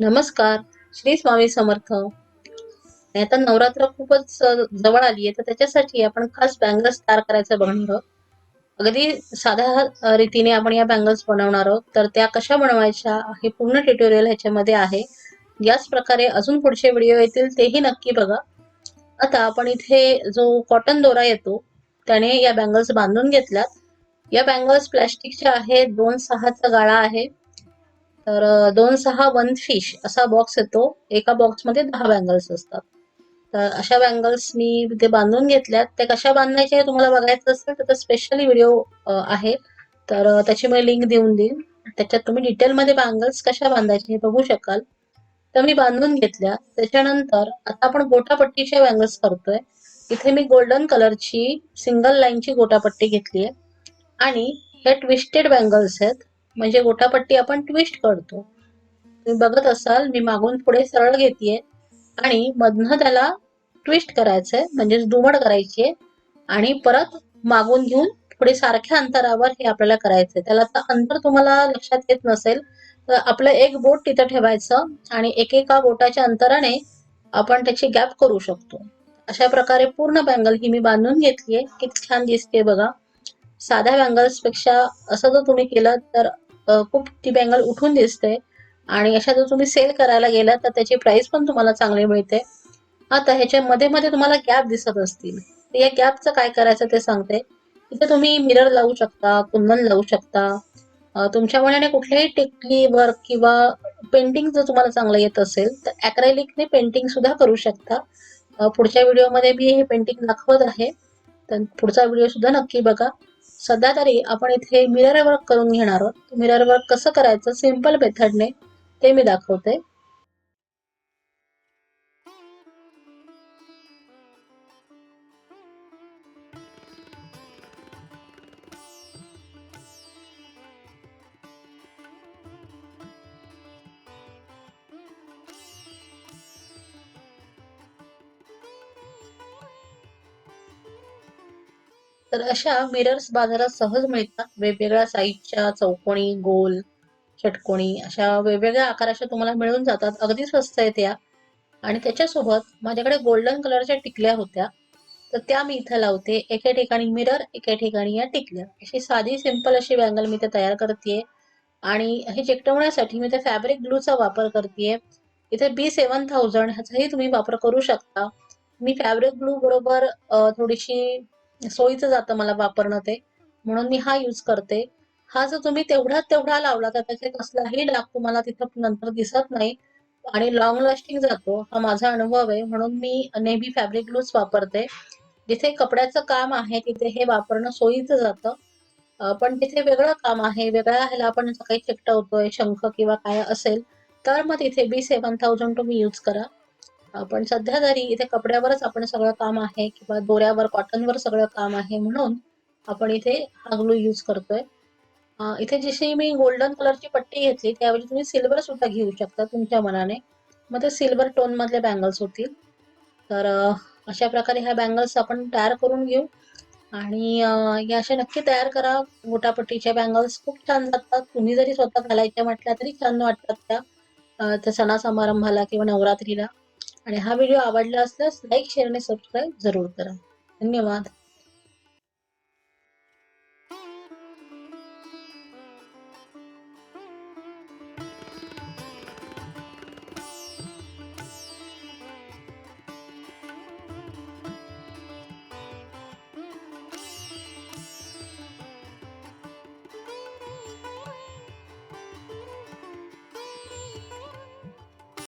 नमस्कार. श्री स्वामी समर्थ. आता नवरात्र खूपच जवळ आली आहे तर त्याच्यासाठी आपण खास बँगल्स तयार करायचं बघणार आहोत. अगदी साध्या रीतीने आपण या बँगल्स बनवणार आहोत. तर त्या कशा बनवायच्या हे पूर्ण ट्युटोरियल ह्याच्यामध्ये आहे. याच प्रकारे अजून पुढचे व्हिडिओ येतील तेही नक्की बघा. आता आपण इथे जो कॉटन दोरा येतो त्याने या बँगल्स बांधून घेतल्यात. या बँगल्स प्लॅस्टिकच्या आहेत दोन सहाचा गाळा आहे. तर दोन सहा वन फिश असा बॉक्स येतो. एका बॉक्समध्ये दहा बँगल्स असतात. तर अशा बँगल्स मी ते बांधून घेतल्यात. ते कशा बांधायचे तुम्हाला बघायचं असेल तर स्पेशली व्हिडिओ आहे. तर त्याची मी लिंक देऊन देईन. त्याच्यात तुम्ही डिटेलमध्ये बँगल्स कशा बांधायचे हे बघू शकाल. तर मी बांधून घेतल्या. त्याच्यानंतर आता आपण गोटापट्टीच्या बँगल्स करतोय. इथे मी गोल्डन कलरची सिंगल लाईनची गोटापट्टी घेतली आहे आणि हे ट्विस्टेड बँगल्स आहेत. म्हणजे गोटापट्टी आपण ट्विस्ट करतो. तुम्ही बघत असाल मी मागून पुढे सरळ घेतेय. आणि मधनं त्याला ट्विस्ट करायचंय म्हणजे दुमड करायची आहे आणि परत मागून घेऊन पुढे सारख्या अंतरावर हे आपल्याला करायचंय. त्याला आता अंतर तुम्हाला लक्षात येत नसेल तर आपलं एक बोट तिथं ठेवायचं आणि एकेका बोटाच्या अंतराने आपण त्याची गॅप करू शकतो. अशा प्रकारे पूर्ण बँगल ही मी बांधून घेतलीये. किती छान दिसते बघा. साध्या बँगल्सपेक्षा असं जर तुम्ही केलं तर खूप ती बँगल उठून दिसते. आणि अशा जर तुम्ही सेल करायला गेला तर त्याची प्राइस पण तुम्हाला चांगली मिळते. आता ह्याच्या मध्ये मध्ये तुम्हाला गॅप दिसत असतील. तर या गॅपचं काय करायचं ते सांगते. इथे तुम्ही मिरर लावू शकता कुंदन लावू शकता. तुमच्या मनाने कुठल्याही टेकली वर्क किंवा पेंटिंग जर तुम्हाला चांगलं येत असेल तर अॅक्रेलिकने पेंटिंग सुद्धा करू शकता. पुढच्या व्हिडिओमध्ये मी हे पेंटिंग दाखवत आहे. तर पुढचा व्हिडिओ सुद्धा नक्की बघा. सध्या तरी आपण इथे मिरर वर्क करून घेणार आहोत. मिरर वर्क कसं करायचं? सिंपल मेथडने ते मी दाखवते. तर अशा मिरर्स बाजारात सहज मिळतात. वेगवेगळ्या साईजच्या चौकोनी गोल षटकोणी अशा वेगवेगळ्या आकाराच्या तुम्हाला मिळून जातात. अगदी स्वस्त आहेत या. आणि त्याच्यासोबत माझ्याकडे गोल्डन कलरच्या टिकल्या होत्या. तर त्या मी इथं लावते. एके ठिकाणी मिरर एका ठिकाणी या टिकल्या. अशी साधी सिंपल अशी बँगल मी ते तयार करते आणि हे चिकटवण्यासाठी मी ते फॅब्रिक ग्लूचा वापर करते इथे बी सेवन थाउजंड ह्याचाही तुम्ही वापर करू शकता. मी फॅब्रिक ग्लू बरोबर थोडीशी सोयीचं जातं मला वापरणं ते. म्हणून मी हा यूज करते. हा जर तुम्ही तेवढा तेवढा लावला तर त्याचे कसलाही डाग तुम्हाला तिथं नंतर दिसत नाही. आणि लॉंग लास्टिंग जातो हा माझा अनुभव आहे. म्हणून मी नेहमी फॅब्रिक ग्लूच वापरते. जिथे कपड्याचं काम आहे तिथे हे वापरणं सोयीचं जातं. पण तिथे वेगळं काम आहे. वेगळ्या ह्याला आपण काही चिकटवतोय शंख किंवा काय असेल तर मग तिथे बी सेवन थाउजंड तुम्ही यूज करा. पण सध्या तरी इथे कपड्यावरच आपण सगळं काम आहे किंवा दोऱ्यावर कॉटनवर सगळं काम आहे म्हणून आपण इथे हा ग्लू यूज करतोय. इथे जशी मी गोल्डन कलरची पट्टी घेतली त्यावेळी तुम्ही सिल्वर सुद्धा घेऊ शकता तुमच्या मनाने. मग ते सिल्वर टोन मधले बँगल्स होतील. तर अशा प्रकारे ह्या बँगल्स आपण तयार करून घेऊ. आणि या अशा नक्की तयार करा. गोटापट्टीच्या बँगल्स खूप छान जातात तुम्ही जरी स्वतः घालायच्या म्हटल्या तरी छान वाटतात त्या. त्या सणा समारंभाला किंवा नवरात्रीला. आणि हा व्हिडिओ आवडला असल्यास लाईक शेअर आणि सबस्क्राईब जरूर करा. धन्यवाद.